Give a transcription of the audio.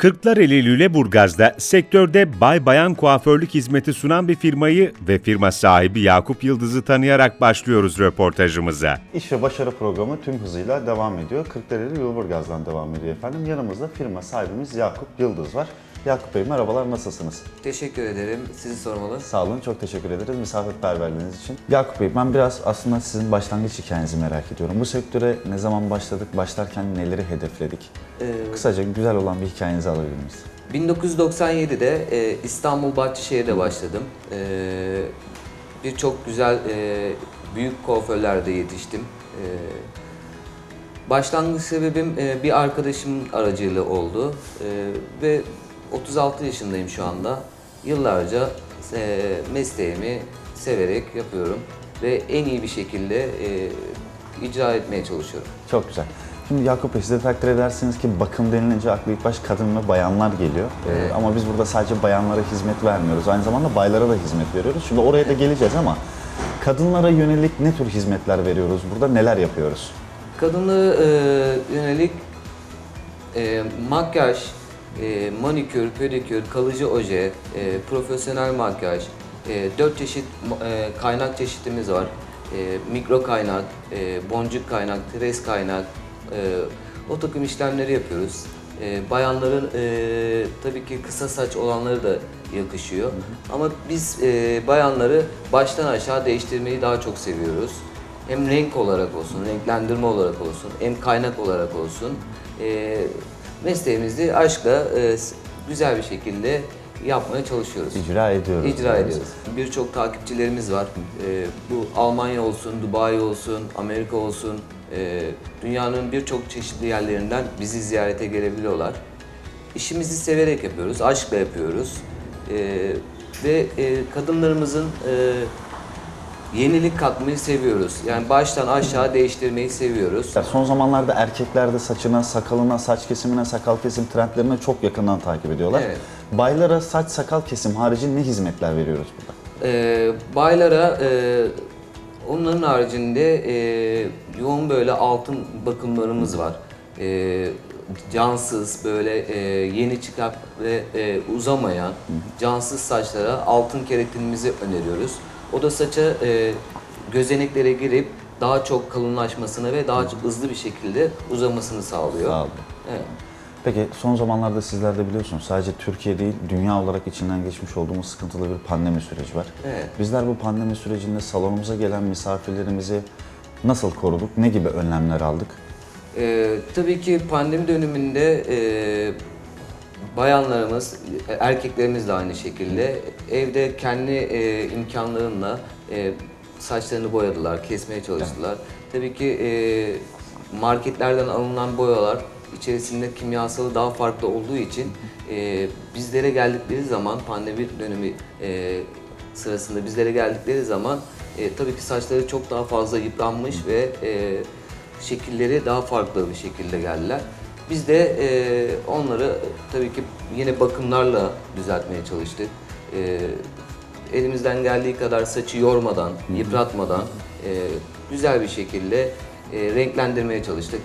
Kırklareli Lüleburgaz'da sektörde bay bayan kuaförlük hizmeti sunan bir firmayı ve firma sahibi Yakup Yıldız'ı tanıyarak başlıyoruz röportajımıza. İş ve Başarı programı tüm hızıyla devam ediyor. Kırklareli Yılburgaz'dan devam ediyor efendim. Yanımızda firma sahibimiz Yakup Yıldız var. Yakup Bey merhabalar nasılsınız? Teşekkür ederim. Sizi sormalı. Sağ olun çok teşekkür ederiz misafirperverliğiniz için. Yakup Bey ben biraz aslında sizin başlangıç hikayenizi merak ediyorum. Bu sektöre ne zaman başladık, başlarken neleri hedefledik? Ee, Kısaca güzel olan bir hikayenizi alabilir miyiz? 1997'de e, İstanbul Bahçeşehir'de başladım. E, Birçok güzel e, büyük kuaförlerde yetiştim. E, başlangıç sebebim e, bir arkadaşımın aracıyla oldu. E, ve 36 yaşındayım şu anda. Yıllarca e, mesleğimi severek yapıyorum ve en iyi bir şekilde e, icra etmeye çalışıyorum. Çok güzel. Şimdi Yakup Bey siz de takdir edersiniz ki bakım denilince aklı ilk baş kadın ve bayanlar geliyor. Ee, ama biz burada sadece bayanlara hizmet vermiyoruz. Aynı zamanda baylara da hizmet veriyoruz. Şimdi oraya da geleceğiz ama kadınlara yönelik ne tür hizmetler veriyoruz? Burada neler yapıyoruz? Kadına e, yönelik e, makyaj, e, manikür, pedikür, kalıcı oje, e, profesyonel makyaj, e, 4 çeşit e, kaynak çeşitimiz var. E, mikro kaynak, e, boncuk kaynak, tres kaynak, e, o takım işlemleri yapıyoruz. E, bayanların e, tabii ki kısa saç olanları da yakışıyor. Ama biz e, bayanları baştan aşağı değiştirmeyi daha çok seviyoruz. Hem renk olarak olsun, renklendirme olarak olsun, hem kaynak olarak olsun. E, mesleğimizi aşkla e, güzel bir şekilde yapmaya çalışıyoruz. İcra ediyoruz. İcra Yani. ediyoruz. Birçok takipçilerimiz var. E, bu Almanya olsun, Dubai olsun, Amerika olsun, e, dünyanın birçok çeşitli yerlerinden bizi ziyarete gelebiliyorlar. İşimizi severek yapıyoruz, aşkla yapıyoruz. E, ve e, kadınlarımızın e, yenilik katmayı seviyoruz. Yani baştan aşağı değiştirmeyi seviyoruz. Ya Son zamanlarda erkekler de saçına, sakalına, saç kesimine, sakal kesim trendlerine çok yakından takip ediyorlar. Evet. Baylara saç sakal kesim harici ne hizmetler veriyoruz burada? Ee, baylara e, onların haricinde e, yoğun böyle altın bakımlarımız var. E, cansız böyle e, yeni çıkıp ve e, uzamayan cansız saçlara altın keratinimizi öneriyoruz. O da saça e, gözeneklere girip daha çok kalınlaşmasını ve daha çok hızlı bir şekilde uzamasını sağlıyor. Sağ olun. Evet. Peki son zamanlarda sizler de biliyorsunuz sadece Türkiye değil dünya olarak içinden geçmiş olduğumuz sıkıntılı bir pandemi süreci var. Evet. Bizler bu pandemi sürecinde salonumuza gelen misafirlerimizi nasıl koruduk? Ne gibi önlemler aldık? Ee, tabii ki pandemi döneminde e, bayanlarımız, erkeklerimiz de aynı şekilde evde kendi e, imkanlarıyla e, saçlarını boyadılar, kesmeye çalıştılar. Tabii ki e, marketlerden alınan boyalar içerisinde kimyasalı daha farklı olduğu için e, bizlere geldikleri zaman pandemi dönemi e, sırasında bizlere geldikleri zaman e, tabii ki saçları çok daha fazla yıpranmış ve e, şekilleri daha farklı bir şekilde geldiler. Biz de e, onları tabii ki yine bakımlarla düzeltmeye çalıştık. E, elimizden geldiği kadar saçı yormadan, yıpratmadan e, güzel bir şekilde e, renklendirmeye çalıştık.